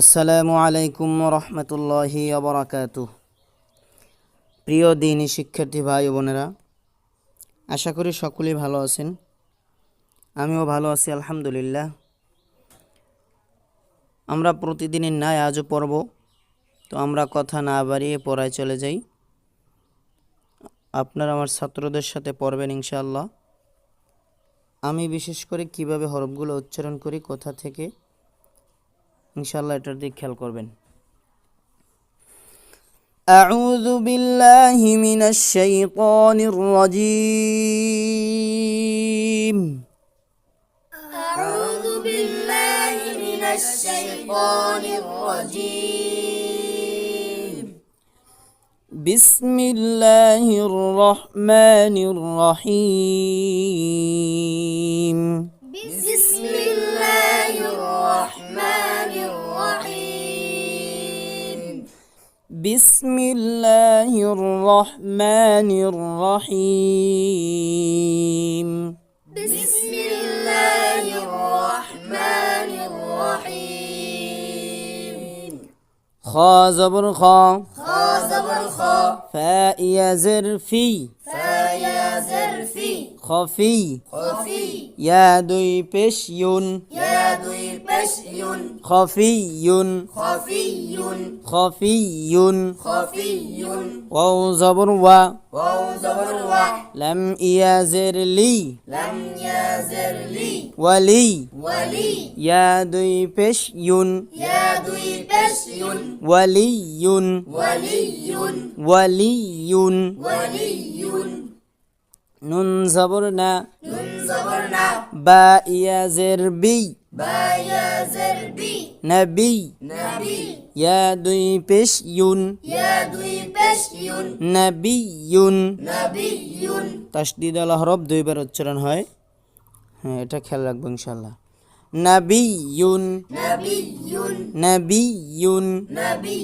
আসসালামু আলাইকুম রহমতুল্লাহি আবরাকাতু প্রিয় দিনী শিক্ষার্থী ভাই বোনেরা, আশা করি সকলেই ভালো আছেন। আমিও ভালো আছি, আলহামদুলিল্লাহ। আমরা প্রতিদিনের ন্যায় আজও পড়ব, তো আমরা কথা না বাড়িয়ে পড়ায় চলে যাই। আপনারা আমার ছাত্রদের সাথে পড়বেন ইনশাআল্লাহ। আমি বিশেষ করে কীভাবে হরফগুলো উচ্চারণ করি, কোথা থেকে ইনশাআল্লাহ এটার দিক খেয়াল করবেন أعوذ بالله من الشيطان الرجيم أعوذ بالله من الشيطان الرجيم بسم الله الرحمن الرحيم بسم الله الرحمن الرحيم. بسم الله الرحمن الرحيم. خا زبر خا. خا زبر خا. فاء يا زر في فا يا زرفي خفي خفي يا دوي بش يون يا بشي. خفي. خفي. خفي. خفي. واو زبر و. واو زبر وا لم يزر لي. لم يزر لي. ولي. ولي. يا بش يون يا دوي بشي. ولي. ولي. ولي. ولي. نون زبرنا. نون زبرنا. با يزر بي. با يا زربي نبي نبي يا دوي بش يون يا دوي بشي نبي نبي তাসদিদ আল হরফ দুইবার উচ্চারণ হয় হ্যাঁ এটা খেয়াল রাখবো ইনশাল্লাহ নাবি ইউন نبي নাবি ইউন نبي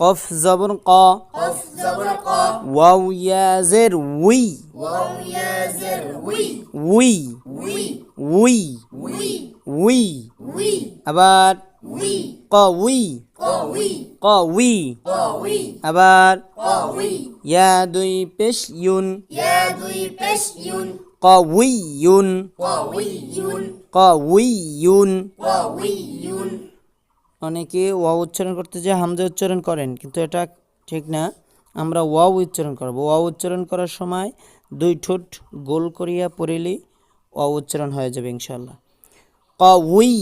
কফ জবর ক قف زبر قا wow ইয়াজের we واو يا زروي we وي we وي we আবার ক উই ক উই আবার ইয়া দুই পেশ ইউন ক উই ইউন ক উই ইউন অনেকে ওয়া উচ্চারণ করতে যে হামজা উচ্চারণ করেন কিন্তু এটা ঠিক না। আমরা ওয়াও উচ্চারণ করব। ওয়া উচ্চারণ করার সময় দুই ঠোঁট গোল করিয়া পড়িলে অ উচ্চারণ হয়ে যাবে ইনশাল্লাহ ক উই